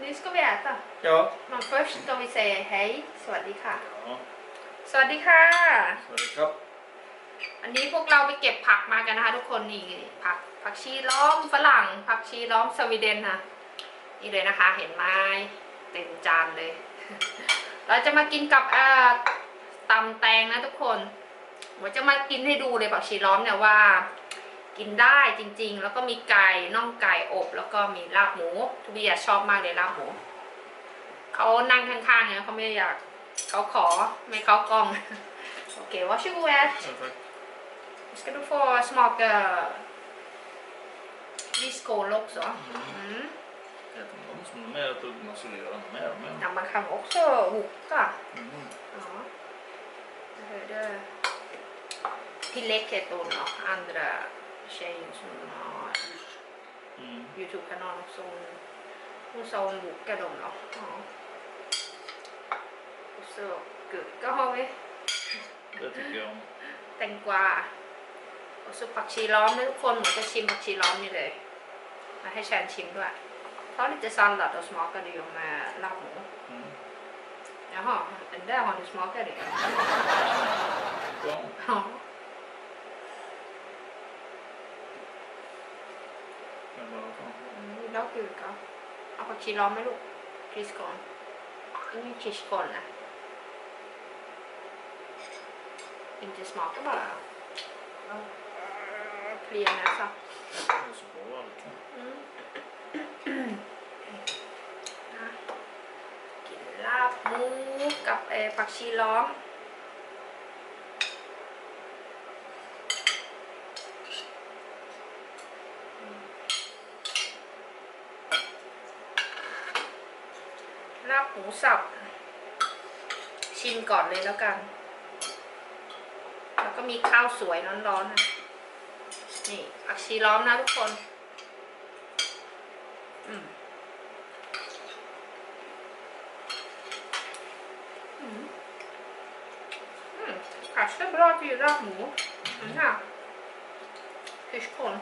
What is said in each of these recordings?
Nu ska vi äta. Ja. Men först ska vi säga hej, สวัสดีค่ะ ja. สวัสดีค่ะ Så är det kapp. อันนี้พวกเราไปเก็บผักมากันนะคะทุกคนนี่ผักผักชีล้อมฝรั่ง ผักชีล้อมสวีเดนค่ะนี่เลยนะคะ เห็นไหมเต็มจานเลย เราจะมากินกับเอ่อตำแตงนะทุกคนผมจะมากินให้ดูเลยผักชีล้อมเนี่ยว่า กินได้จริง ๆ แล้วก็มีไก่น่องไก่อบ แล้วก็มีลาบหมูทุกบีชอบมากเลยลาบหมูเขานั่งข้างๆเนี่ยเขาไม่อยากเขาขอไม่เขากล้องโอเคว่าชื่อแวด Ja, tack. Ska du få smaka viskål också? Mm. Jag vet inte om som är med att man skulle göra något mer med. Ja, man kan också hocka. Mm. Ja. Jag hörde Pilek heter hon då, andra tjejen som har Mm. Youtube-kanal också. Hon, hon sa hon bokade dem då. Ja. Och så gurka har vi. Det tycker jag om. แตงกวาแล้วซุปผักชีล้อมนะทุกคนเหมือนจะชิมผักชีล้อมนี่เลย มาให้แชนชิมด้วยเพราะ lite sallad och smakade ju med lamm. Mm. Jaha, den där har du smakat det? Ja. Ja. Men Mm, vill du ha gurka? เอาผักชีล้อมไหมลูกคริสก่อนนี่คริสก่อนนะ inte smaka bara. Ja. Plia näsa. Det är så bra lite. นะกินลาบหมูกับเออผักชีล้อม ลาบหมูสับ ชิมก่อนเลยแล้วกัน แล้วก็มีข้าวสวยร้อนๆนะนี่ผักชีล้อมนะทุกคน อืม Mm. Mm. Passar bra till ramu. Den här. Fiskkorn.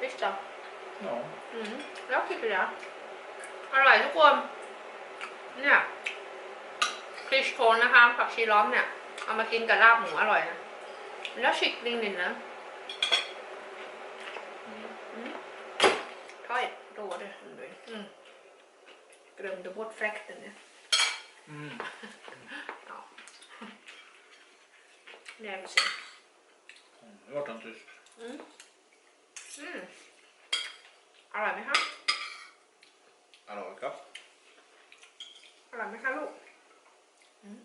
Visst då? Ja. Mm. Jag tycker det. อร่อยทุกคน เนี่ยฟิชโคนนะคะผักชีล้อมเนี่ย เอามากินกับลาบหมูอร่อยนะ แล้วชิกลิงลินนะ Mm. Ta ett råd. Mm. Glömde bort fläkten. Ja. Mm. Ja. Nej, vi ser. Nu vart han tyst. Mm. Mm. อร่อยไหมคะ Hallå, อร่อยไหมคะลูกอืม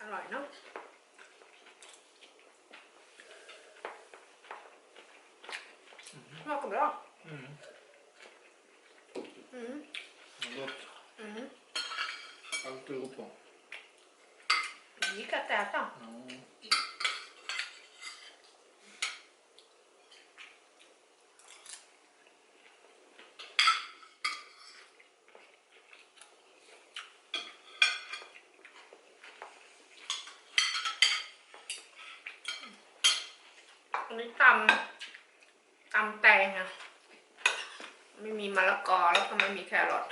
อร่อยเนาะมากกับเรา Mm. อืม Vad gott. อืม Allt du går på. gick att äta. Ja. Dạ. อัน นี้ตำตำแตงอะไม่มีมะละกอแล้วก็ไม่มีแครอท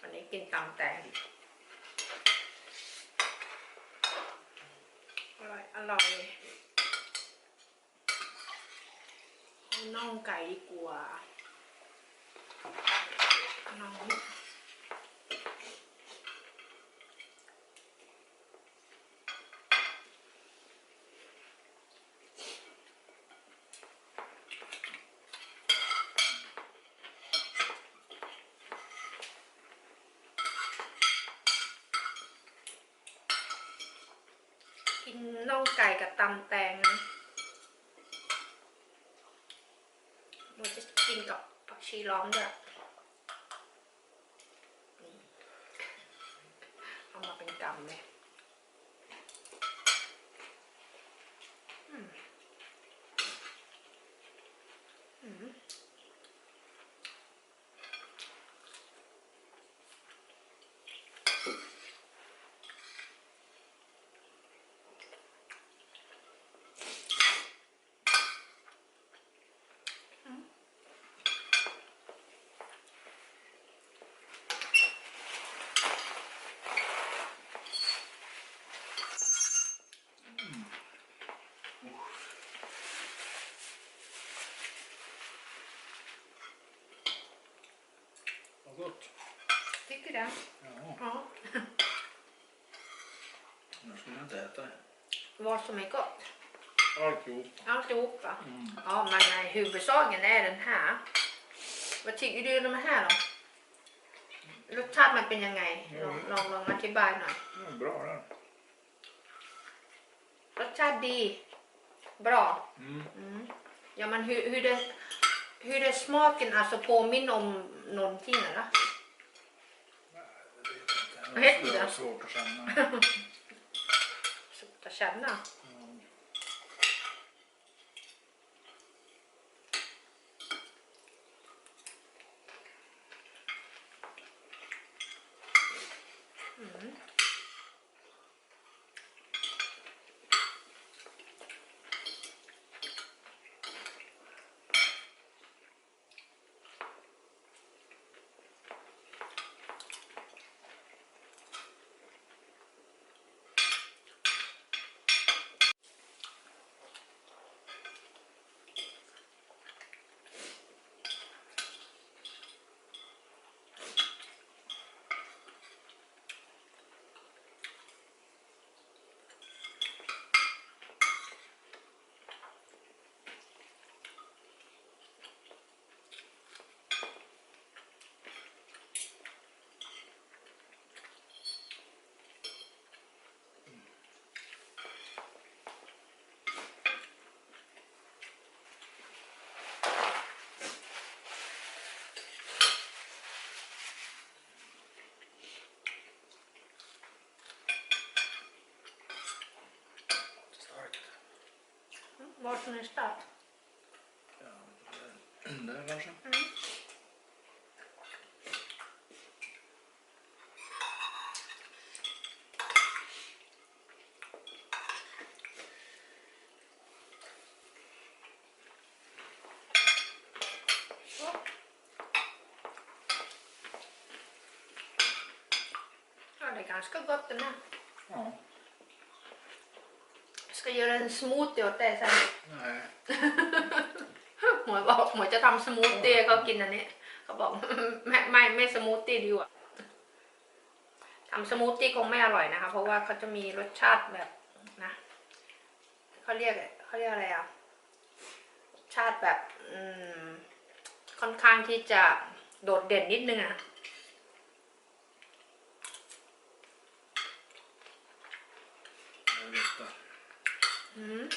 วันนี้กินตำแตงอร่อยอร่อยเอาน่องไก่ดีกว่าน่อง กิ น่องไก่กับตำแตงนะหนูจะกินกับผักชีล้อมด้วยเอามาเป็นกำเลย ja. Ja, Ja. annars skulle jag inte äta det. Vad som är gott. Alltihop. Alltihopa. Mm. Ja, men nej, huvudsaken är den här. Vad tycker du om den här då? รสชาติมันเป็นยังไง ลองลองลองอธิบายหน่อย Det är bra den. รสชาติดี bra Mm. mm. ja men hur, hur det hur det smaken alltså påminner om någonting eller? Jag Vet vet inte. Det du? är svårt att känna. Svårt att känna. Mm. Mm. Starkt. Var som är stark. Ja, där, där kanske. Mm. Så. Ja, det är ganska gott den här. Ja. Jag ska göra en smoothie åt dig sen. Nej. หมวยบอกหมวยจะทำสมูทตี้ให้เขากินอันนี้เขาบอกไม่ไม่ไม่สมูทตี้ดีกว่าทำสมูทตี้คงไม่อร่อยนะคะ เพราะว่าเขาจะมีรสชาติแบบนะเขาเรียกเขาเรียกอะไรอะรสชาติแบบอืมค่อนข้างที่จะโดดเด่นนิดนึงอะ Jag 嗯。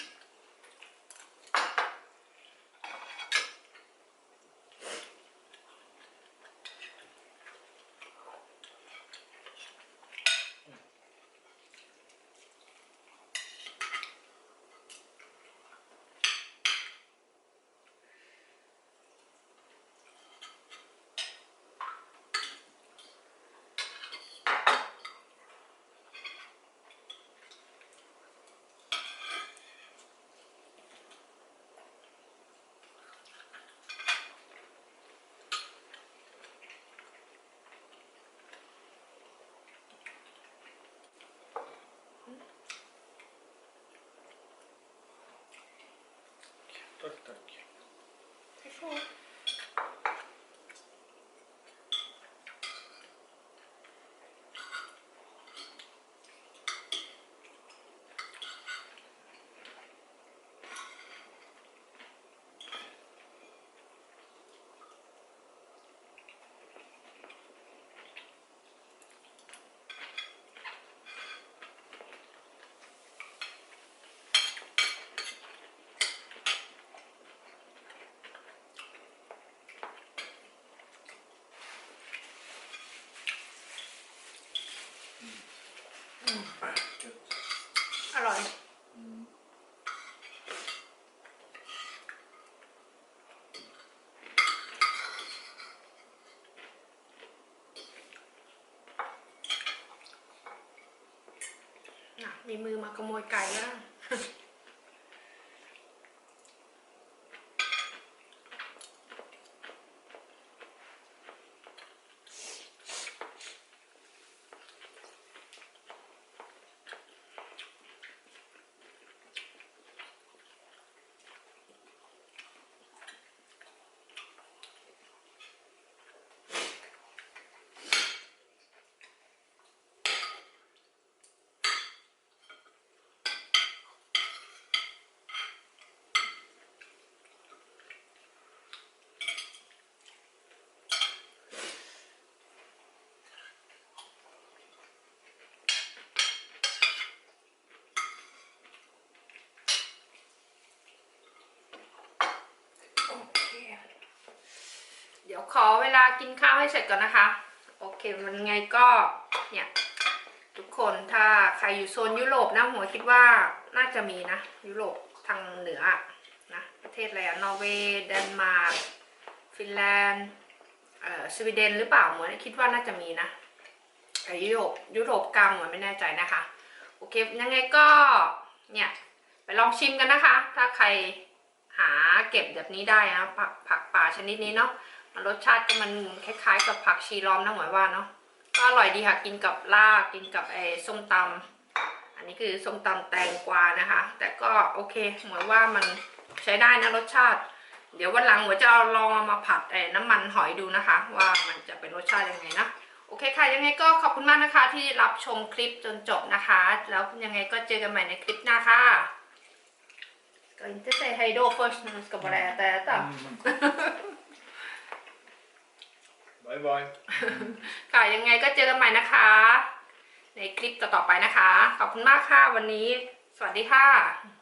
อร่อย มีมือมาขโมยไก่แล้ว ดี๋ยวขอเวลากินข้าวให้เสร็จก่อนนะคะ โอเคมันไงก็เนี่ยทุกคนถ้าใครอยู่โซนยุโรปนะหัวคิดว่าน่าจะมีนะ ยุโรปทางเหนือนะประเทศอะไรอะนอร์เวย์เดนมาร์กฟินแลนด์เอ่อสวีเดนหรือเปล่าหมือนคิดว่าน่าจะมีนะแต่ยุโรปยุโรปกลางหมือนไม่แน่ใจนะคะ โอเคยังไงก็เนี่ยไปลองชิมกันนะคะ ถ้าใครหาเก็บแบบนี้ได้นะผักผักป่าชนิดนี้เนาะ รสชาติก็มันคล้ายๆ กับผักชีล้อมนะหมวยว่าเนาะก็อร่อยดีค่ะกินกับลาบกินกับไอ้ส้มตำอันนี้คือส้มตำแตงกวานะคะ แต่ก็โอเคหมวยว่ามันใช้ได้นะรสชาติ เดี๋ยววันหลังหมวยจะเอาลองเอามาผัดไอ้น้ำมันหอยดูนะคะ ว่ามันจะเป็นรสชาติยังไงนะโอเคค่ะ ยังไงก็ขอบคุณมากนะคะ ที่รับชมคลิปจนจบนะคะ แล้วยังไงก็เจอกันใหม่ในคลิปหน้าค่ะก็อินเตอร์เซย์ไฮ โด first มัน ska bara äta äta Bye bye. ค่ะยังไงก็เจอกันใหม่นะคะ ในคลิปต่อๆไปนะคะ ขอบคุณมากค่ะวันนี้ สวัสดีค่ะ